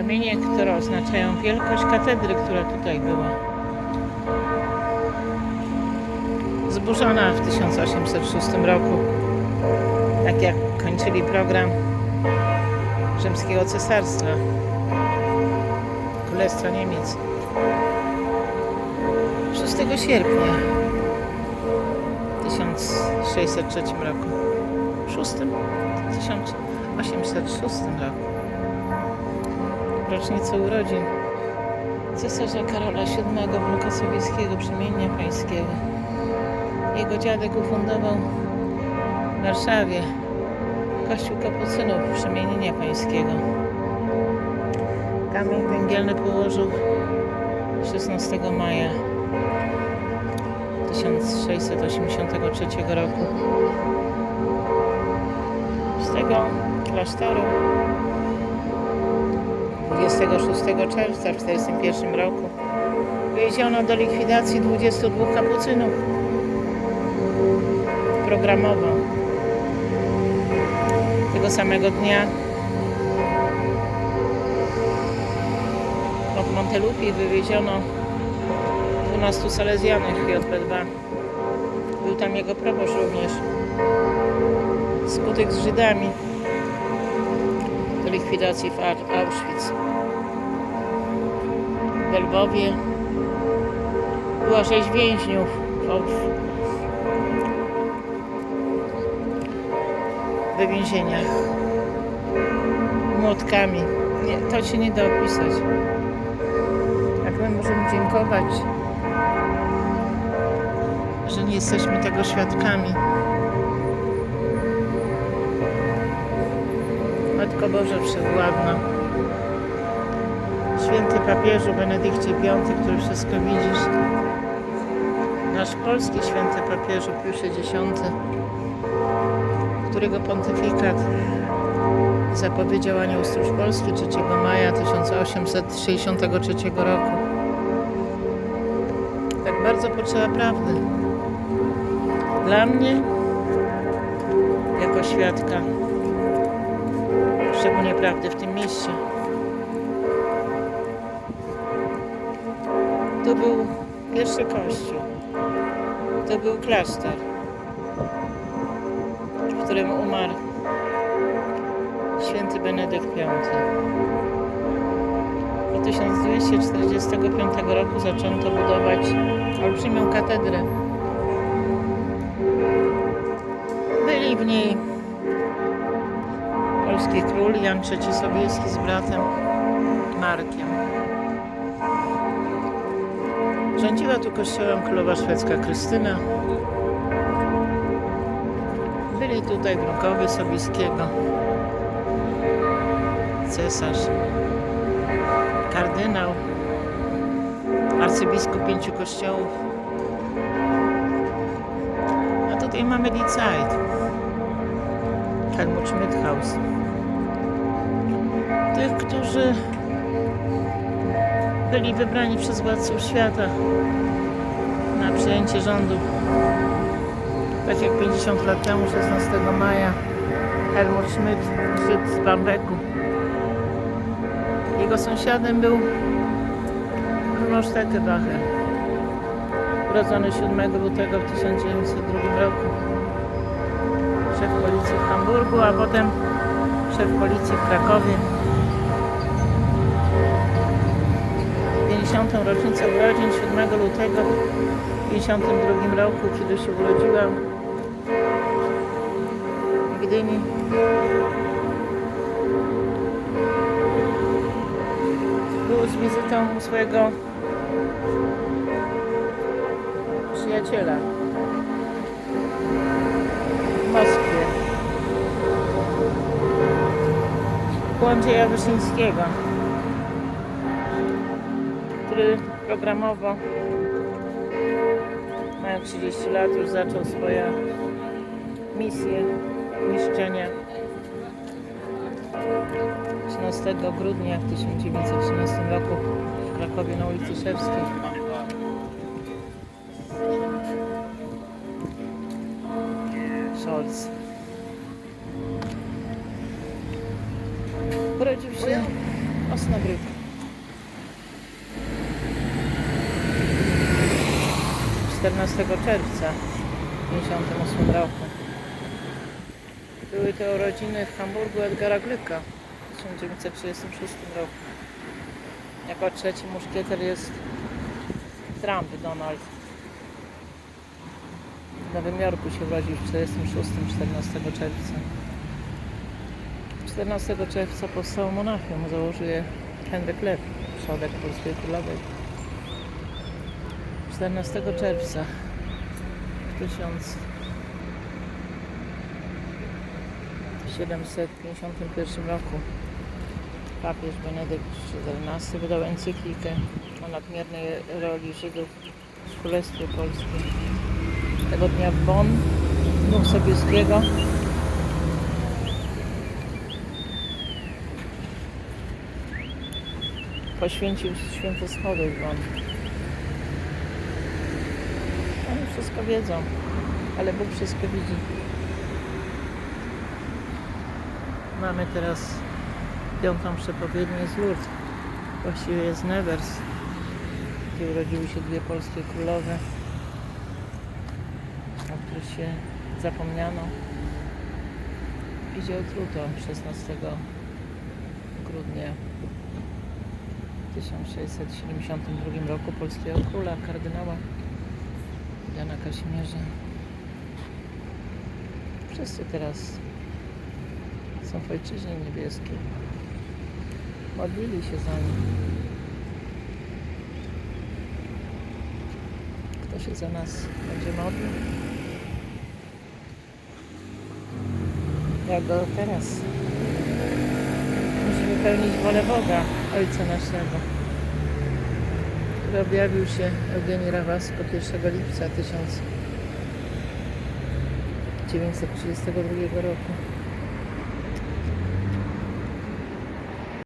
Kamienie, które oznaczają wielkość katedry, która tutaj była. Zburzona w 1806 roku, tak jak kończyli program rzymskiego cesarstwa, Królestwa Niemiec. 6 sierpnia 1603 roku. 6? 1806 roku. Rocznicę urodzin cesarza Karola VII wnuka sowieckiego przemienia pańskiego. Jego dziadek ufundował w Warszawie kościół kapucynów przemienienia pańskiego. Kamień węgielny położył 16 maja 1683 roku. Z tego klasztoru 26 czerwca w 1941 roku wywieziono do likwidacji 22 kapucynów programowo. Tego samego dnia od Montelupi wywieziono 12 salezjanów JP2. Był tam jego proboszcz również. Skutek z Żydami likwidacji Auschwitz. W Lwowie było sześć więźniów we więzieniach młotkami. Nie, to się nie da opisać. Jak my możemy dziękować, że nie jesteśmy tego świadkami. Matko Boże Wszechwładna, Święty Papieżu Benedykcie V, który wszystko widzisz, nasz polski Święty Papieżu Piusie X, którego pontyfikat zapowiedział Anioł Stróż Polski 3 maja 1863 roku. Tak bardzo potrzeba prawdy. Dla mnie, jako świadka, szczególnie prawdy w tym mieście. To był pierwszy kościół. To był klasztor, w którym umarł święty Benedykt V. W 1245 roku zaczęto budować olbrzymią katedrę. Byli w niej polski król Jan III Sobieski z bratem Markiem. Rządziła tu kościołem królowa szwedzka Krystyna. Byli tutaj wnukowie Sobieskiego, cesarz, kardynał, arcybiskup pięciu kościołów. A tutaj mamy Zeit. Helmut Schmidhaus. Tych, którzy byli wybrani przez władców świata na przejęcie rządu. Tak jak 50 lat temu, 16 maja, Helmut Schmidt, Żyd z Bambeku. Jego sąsiadem był Bruno Steckebacher, urodzony 7 lutego w 1902 roku szef policji w Hamburgu, a potem szef policji w Krakowie. 50. rocznicę urodzin 7 lutego w 52 roku, kiedy się urodziłam w Gdyni. Był z wizytą swojego przyjaciela w Moskwie. Błądzieja Wyszyńskiego, który programowo, mając 30 lat, już zaczął swoją misję niszczenia 13 grudnia w 1913 roku w Krakowie na ulicy Szewskiej. Scholz. Urodził się Osnabrück. Czternastego czerwca w 1958 roku. Były to urodziny w Hamburgu Edgara Glücka w 1936 roku. Jako trzeci muszkieter jest Trump Donald. W Nowym Jorku się urodził w 1946, 14 czerwca. 14 czerwca powstało Monachium, założył je Henryk Lew, przodek polskiej królowej. 14 czerwca w 1751 roku papież Benedykt XIV wydał encyklikę o nadmiernej roli Żydów w Królestwie Polskim. Tego dnia w Bonn, Duch Sobieskiego, poświęcił święte schody w Bonn. Wszystko wiedzą, ale Bóg wszystko widzi. Mamy teraz piątą przepowiednię z Lourdes. Właściwie jest Nevers, gdzie urodziły się dwie polskie królowe, o których się zapomniano. Idzie o Truto 16 grudnia 1672 roku polskiego króla, kardynała Jana Kazimierza. Wszyscy teraz są w Ojczyźnie Niebieskiej. Modlili się za nim. Kto się za nas będzie modlił? Jak go teraz? Musimy pełnić wolę Boga, Ojca naszego, który objawił się Eugenii Rawasko 1 lipca 1932 roku.